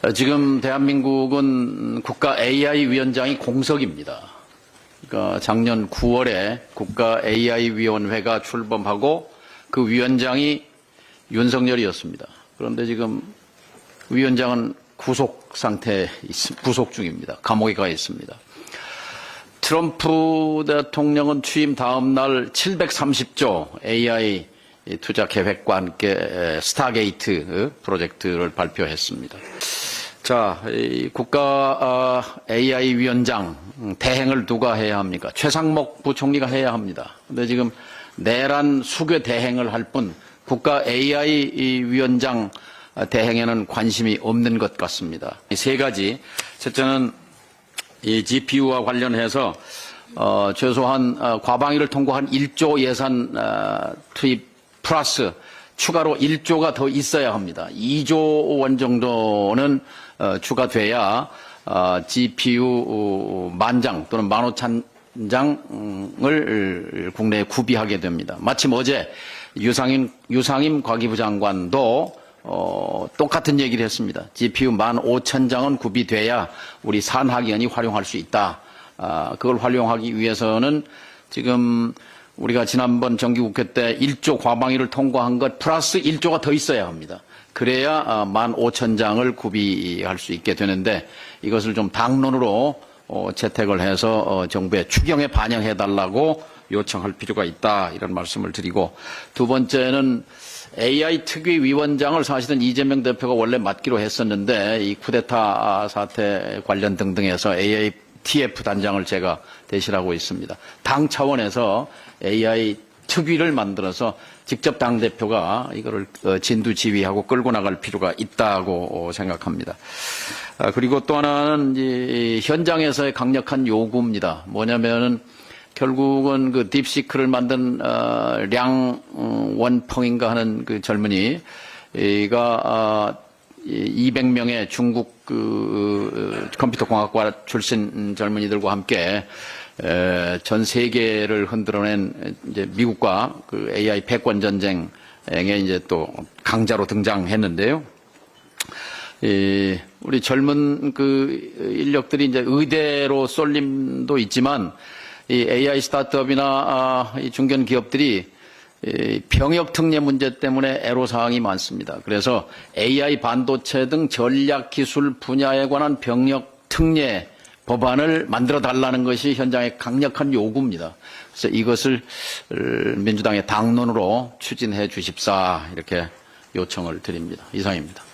어, 지금 대한민국은 국가 AI 위원장이 공석입니다. 그러니까 작년 9월에 국가 AI 위원회가 출범하고 그 위원장이 윤석열이었습니다. 그런데 지금 위원장은 구속 상태에 있, 구속 중입니다. 감옥에 가 있습니다. 트럼프 대통령은 취임 다음 날 730조 AI 투자 계획과 함께 스타게이트 프로젝트를 발표했습니다. 자, 이 국가 아, AI 위원장 대행을 누가 해야 합니까? 최상목 부총리가 해야 합니다. 근데 지금 내란 수교 대행을 할 뿐 국가 AI 위원장 대행에는 관심이 없는 것 같습니다. 이세 가지. 첫째는 이 GPU와 관련해서 어, 최소한 어, 과방위를 통과한 1조 예산 어, 투입 플러스 추가로 1조가 더 있어야 합니다. 2조 원 정도는 어, 추가돼야 어, GPU 만장 또는 15,000장을 국내에 구비하게 됩니다. 마침 어제 유상임, 유상임 과기부 장관도 어, 똑같은 얘기를 했습니다. GPU 15,000장은 구비돼야 우리 산하기관이 활용할 수 있다. 아, 그걸 활용하기 위해서는 지금 우리가 지난번 정기국회 때 1조 과방위를 통과한 것 플러스 1조가 더 있어야 합니다. 그래야 15,000장을 구비할 수 있게 되는데 이것을 좀 당론으로 어, 채택을 해서 어, 정부에 추경에 반영해 달라고 요청할 필요가 있다 이런 말씀을 드리고 두 번째는 AI 특위 위원장을 사실은 이재명 대표가 원래 맡기로 했었는데 이 쿠데타 사태 관련 등등해서 AI TF 단장을 제가 대신하고 있습니다. 당 차원에서 AI 특위를 만들어서 직접 당 대표가 이거를 어, 진두 지휘하고 끌고 나갈 필요가 있다고 생각합니다. 아, 그리고 또 하나는 이 현장에서의 강력한 요구입니다. 뭐냐면은 결국은 그 딥시크를 만든 어, 량원펑인가 하는 그 젊은이 이가 아, 200명의 중국 그 컴퓨터 공학과 출신 젊은이들과 함께 에, 전 세계를 흔들어낸 이제 미국과 그 AI 패권 전쟁에 이제 또 강자로 등장했는데요. 이 우리 젊은 그 인력들이 이제 의대로 쏠림도 있지만 이 AI 스타트업이나 아, 이 중견 기업들이 이 병역 특례 문제 때문에 애로 사항이 많습니다. 그래서 AI 반도체 등 전략 기술 분야에 관한 병역 특례 법안을 만들어 달라는 것이 현장의 강력한 요구입니다. 그래서 이것을 민주당의 당론으로 추진해 주십사 이렇게 요청을 드립니다. 이상입니다.